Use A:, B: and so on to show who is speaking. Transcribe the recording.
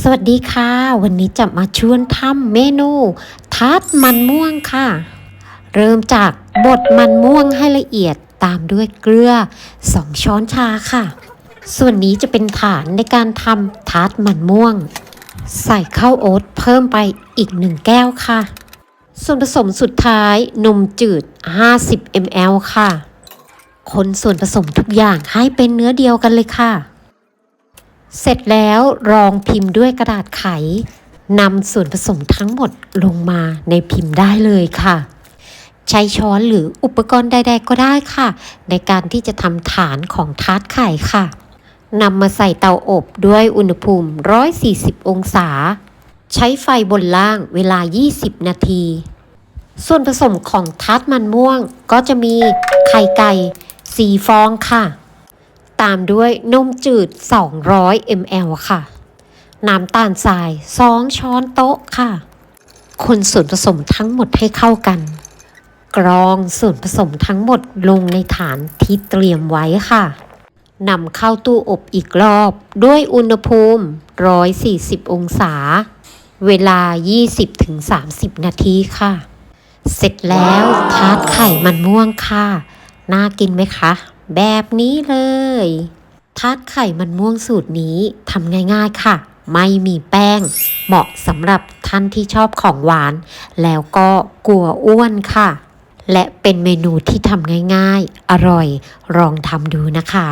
A: สวัสดีค่ะ วันนี้จะมาชวนทำเมนูทาร์ตมันม่วงค่ะ เริ่มจากบดมันม่วงให้ละเอียดตามด้วยเกลือ 2 ช้อนชาค่ะ ส่วนนี้จะเป็นฐานในการทำทาร์ตมันม่วง ใส่ข้าวโอ๊ตเพิ่มไปอีก1แก้วค่ะ ส่วนผสมสุดท้ายนมจืด 50 ml ค่ะ คนส่วนผสมทุกอย่างให้เป็นเนื้อเดียวกันเลยค่ะ เสร็จแล้วรองพิมพ์ด้วยกระดาษไขนำส่วนผสมทั้งหมดลงมาในพิมพ์ได้เลยค่ะ ใช้ช้อนหรืออุปกรณ์ใด ๆ ก็ได้ค่ะ ในการที่จะทำฐานของทาร์ตไข่ค่ะนำมาใส่เตาอบด้วยอุณหภูมิ 140 องศา ใช้ไฟบนล่างเวลา 20 นาที ส่วนผสมของทาร์ตมันม่วงก็จะมีไข่ไก่ 4 ฟองค่ะ ตามด้วยนมจืด 200 ml ค่ะ น้ำตาลทราย 2 ช้อนโต๊ะค่ะ คนส่วนผสมทั้งหมดให้เข้ากัน กรองส่วนผสมทั้งหมดลงในฐานที่เตรียมไว้ค่ะนำเข้าตู้อบอีกรอบ ด้วยอุณหภูมิ 140 องศา เวลา 20-30 นาทีค่ะ เสร็จแล้วทาร์ตไข่มันม่วงค่ะ น่ากินไหมคะ แบบนี้เลย ทาดไข่มันม่วงสูตรนี้ทำง่ายๆค่ะ ไม่มีแป้ง เหมาะสำหรับท่านที่ชอบของหวาน แล้วก็กลัวอ้วนค่ะ และเป็นเมนูที่ทำง่ายๆ อร่อย ลองทำดูนะคะ